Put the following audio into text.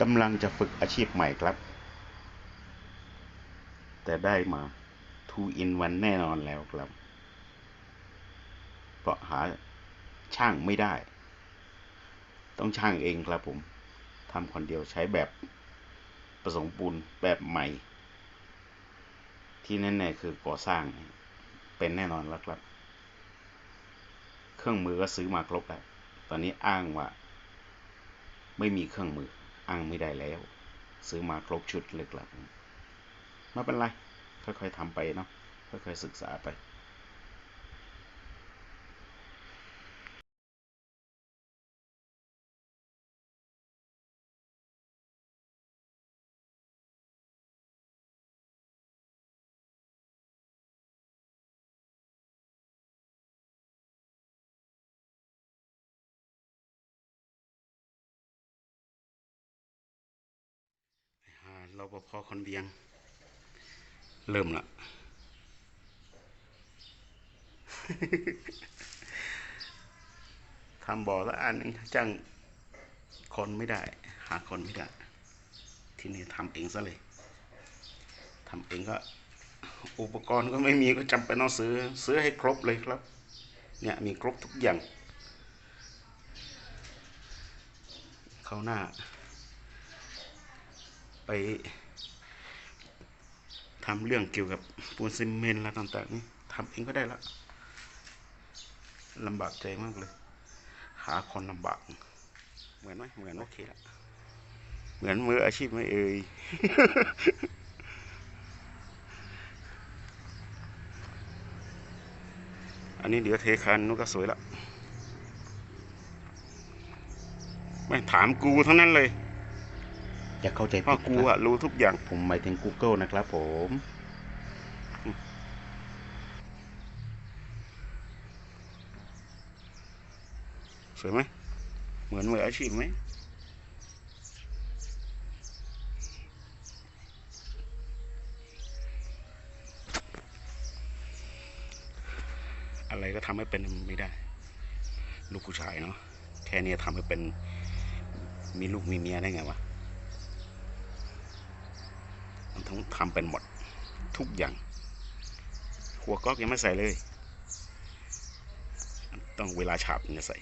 กำลังจะฝึกอาชีพใหม่ครับ แต่ได้มา two in one แน่นอนแล้วครับ เพราะหาช่างไม่ได้ ต้องช่างเองครับผมทำคนเดียวใช้แบบผสมปูนแบบใหม่ ที่แน่ๆคือก่อสร้างเป็นแน่นอนแล้วครับ เครื่องมือก็ซื้อมาครบแล้ว ตอนนี้อ้างว่า ไม่มีเครื่องมือ อ้างไม่ได้แล้ว ซื้อมาครบชุดเลยครับไม่เป็นไรค่อยๆทำไปเนาะค่อยๆศึกษาไป รปภคนเวียง เริ่มละทำบ่อละอันนึงจ้างคนไม่ได้ หาคนไม่ได้ ทีนี้ทำเองซะเลยทำเองก็ อุปกรณ์ก็ไม่มีก็จำเป็นต้องซื้อ ซื้อให้ครบเลยครับ เนี่ยมีครบทุกอย่าง เขาหน้า ไปทำเรื่องเกี่ยวกับปูนซีเมนต์อะไรต่างๆนี่ทำเองก็ได้ละลำบากใจมากเลย หาคนลำบาก เหมือนไหมเหมือนโอเคละเหมือนมืออาชีพไหมเอ่ยอันนี้เดี๋ยวเทคันนู้ก็สวยละไม่ถามกูทั้งนั้นเลย อย่าเข้าใจเพราะผิดกูครับอะรู้ทุกอย่าง ผมหมายถึง Google นะครับผม สวยไหม เหมือนมืออาชีพไหม อะไรก็ทำให้เป็นไม่ได้ ลูกผู้ชายเนาะ แค่นี้ทำให้เป็น มีลูกมีเมียได้ไงวะ มัน ต้องทำเป็นหมดทุกอย่าง หัวก๊อกยังไม่ใส่เลย ต้องเวลาฉาบจะใส่